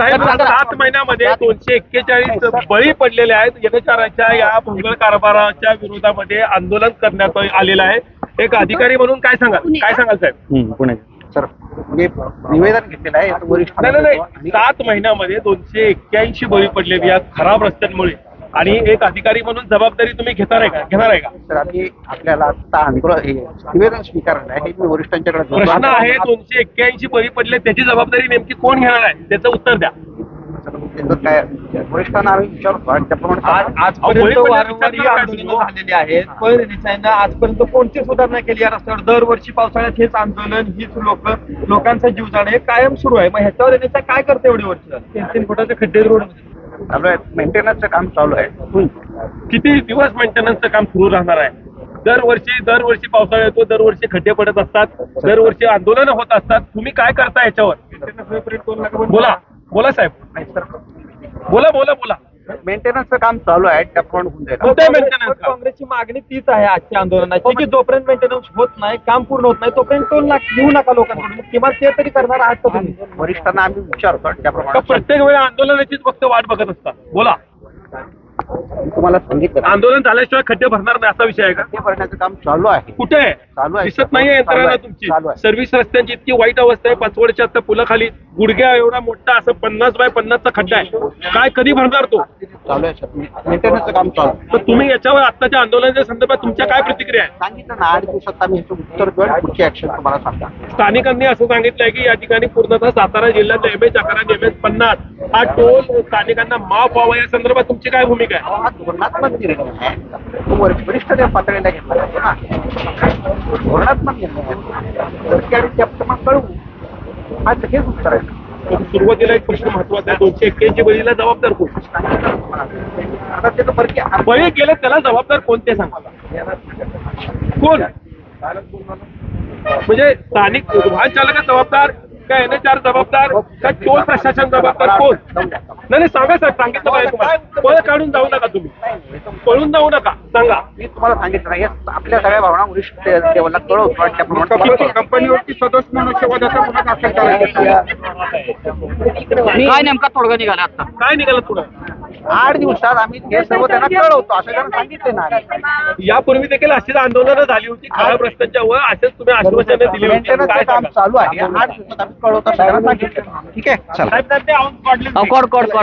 साहेब सात महिन्यामध्ये दोनशे एक्केचाळीस बळी पडलेले आहेत. यथाचाराच्या या भोंगळ कारभाराच्या विरोधामध्ये आंदोलन करण्यात आलेलं आहे. एक अधिकारी म्हणून काय सांगाल? काय सांगाल साहेब? सर मी निवेदन घेतलेलं आहे. सात महिन्यामध्ये दोनशे एक्क्याऐंशी बळी पडलेली या खराब रस्त्यांमुळे आणि एक अधिकारी म्हणून जबाबदारी तुम्ही घेणार आहे का? घेणार आहे का? तर आम्ही आपल्याला आता आंदोलन हे निवेदन स्वीकारलं आहे हे मी वरिष्ठांच्याकडे प्रश्न. आहे दोनशे एक्क्याऐंशी बळी पडले त्याची जबाबदारी नेमकी कोण घेणार आहे? त्याचं उत्तर द्या. सर, त्याचं काय? वरिष्ठांना आम्ही विचारतो आणि त्याप्रमाणे आज आजपर्यंत वारंवार ही आंदोलनं. झालेली आहेत. पण आजपर्यंत कोणती सुधारणा केली या रस्त्यावर? दरवर्षी पावसाळ्यात हेच आंदोलन हीच लोक लोकांचा जीव जाणं हे कायम सुरू आहे. मग ह्याच्यावर रेणेसा काय करते एवढी वर्ष? तीन तीन फुटाचे खड्डे रोड चालू आहे मेंटेनन्सचं काम चालू आहे. किती दिवस मेंटेनन्सचं काम सुरू राहणार आहे? दरवर्षी दरवर्षी पावसाळा येतो दरवर्षी खड्डे पडत असतात दरवर्षी आंदोलन होत असतात. तुम्ही काय करता याच्यावर? बोला. बोला साहेब. बोला बोला बोला. मेंटेनन्सचं काम चालू आहे त्याप्रमाणे होऊन जाईल. पण? काँग्रेसची मागणी तीच आहे आजच्या आंदोलनाची की जोपर्यंत मेंटेनन्स होत नाही काम पूर्ण होत नाही तोपर्यंत टोल नाक घेऊ नका लोकांकडून. किंवा ते तरी करणार आहात का तुम्ही? वरिष्ठांना आम्ही विचारतो त्याप्रमाणे. प्रत्येक वेळी आंदोलनाचीच फक्त वाट बघत असतात. बोला. तुम्हाला सांगितलं. आंदोलन झाल्याशिवाय खड्डे भरणार नाही असा विषय आहे का? ते भरण्याचं काम चालू आहे. कुठे आहे? चालू आहे. दिसत नाहीये चालू यंत्रणा आहे. तुमची. आहे. सर्व्हिस रस्त्यांची इतकी वाईट अवस्था आहे पाचवडच्या आता पुलाखाली गुडघ्या एवढा मोठा असं पन्नास बाय पन्नासचा खड्डा आहे. काय कधी भरणार तो? चालू आहे मेंटेनन्सचं काम चालू आहे. तर तुम्ही याच्यावर आत्ताच्या आंदोलनाच्या संदर्भात तुमच्या काय प्रतिक्रिया आहे? सांगितलं ना आठ दिवसात आम्ही ह्याचं उत्तर देऊ आणि पुढची ऍक्शन तुम्हाला सांगा स्थानिकांनी असं सांगितलंय की या ठिकाणी पूर्णतः सातारा जिल्ह्यात एम एच अकरा एम एच पन्नास हा टोल स्थानिकांना माफ व्हावा या संदर्भात तुमची काय भूमिका आहे? हा धोरणात्मक निर्णय आहे. तो वरिष्ठ त्या पातळीला घेतला जातो ना. धोरणात्मक निर्णय त्याप्रमाणे कळवू हा हेच उत्तर आहे. सुरुवातीला एक प्रश्न महत्त्वाचा आहे. दोनशे एक्क्याऐंशी बळीला जबाबदार कोण? आता त्याचं परकी बळी केलं त्याला जबाबदार कोण ते सांगा कोण? म्हणजे स्थानिक वाहन चालक जबाबदार का एन एच आर जबाबदार का टोल प्रशासन जबाबदार? कोण? नाही नाही सांगा सर सांगितलं पाहिजे तुम्हाला. पळ काढून जाऊ नका तुम्ही. पळून जाऊ नका सांगा. मी तुम्हाला सांगितलं नाही हे आपल्या सगळ्या भावना वरिष्ठ लेवलला कळवतो आणि त्याप्रमाणे कंपनीवरती सदस्य मनुष्यवादाचा गुन्हा दाखल करायचा काय नेमका तोडगा निघाला आता? काय निघालं पुढं आठ दिवसात आम्ही हे सर्व त्यांना कळवतो असं त्यांना सांगितले ना आम्ही. यापूर्वी देखील अशीच आंदोलनं झाली होती खराब रस्त्यांच्या वर असेच तुम्ही आश्वासनं दिली होती. काम चालू आहे. आठ दिवसात आम्ही कळवतो त्यांना सांगितलं. ठीक आहे चला. Code code.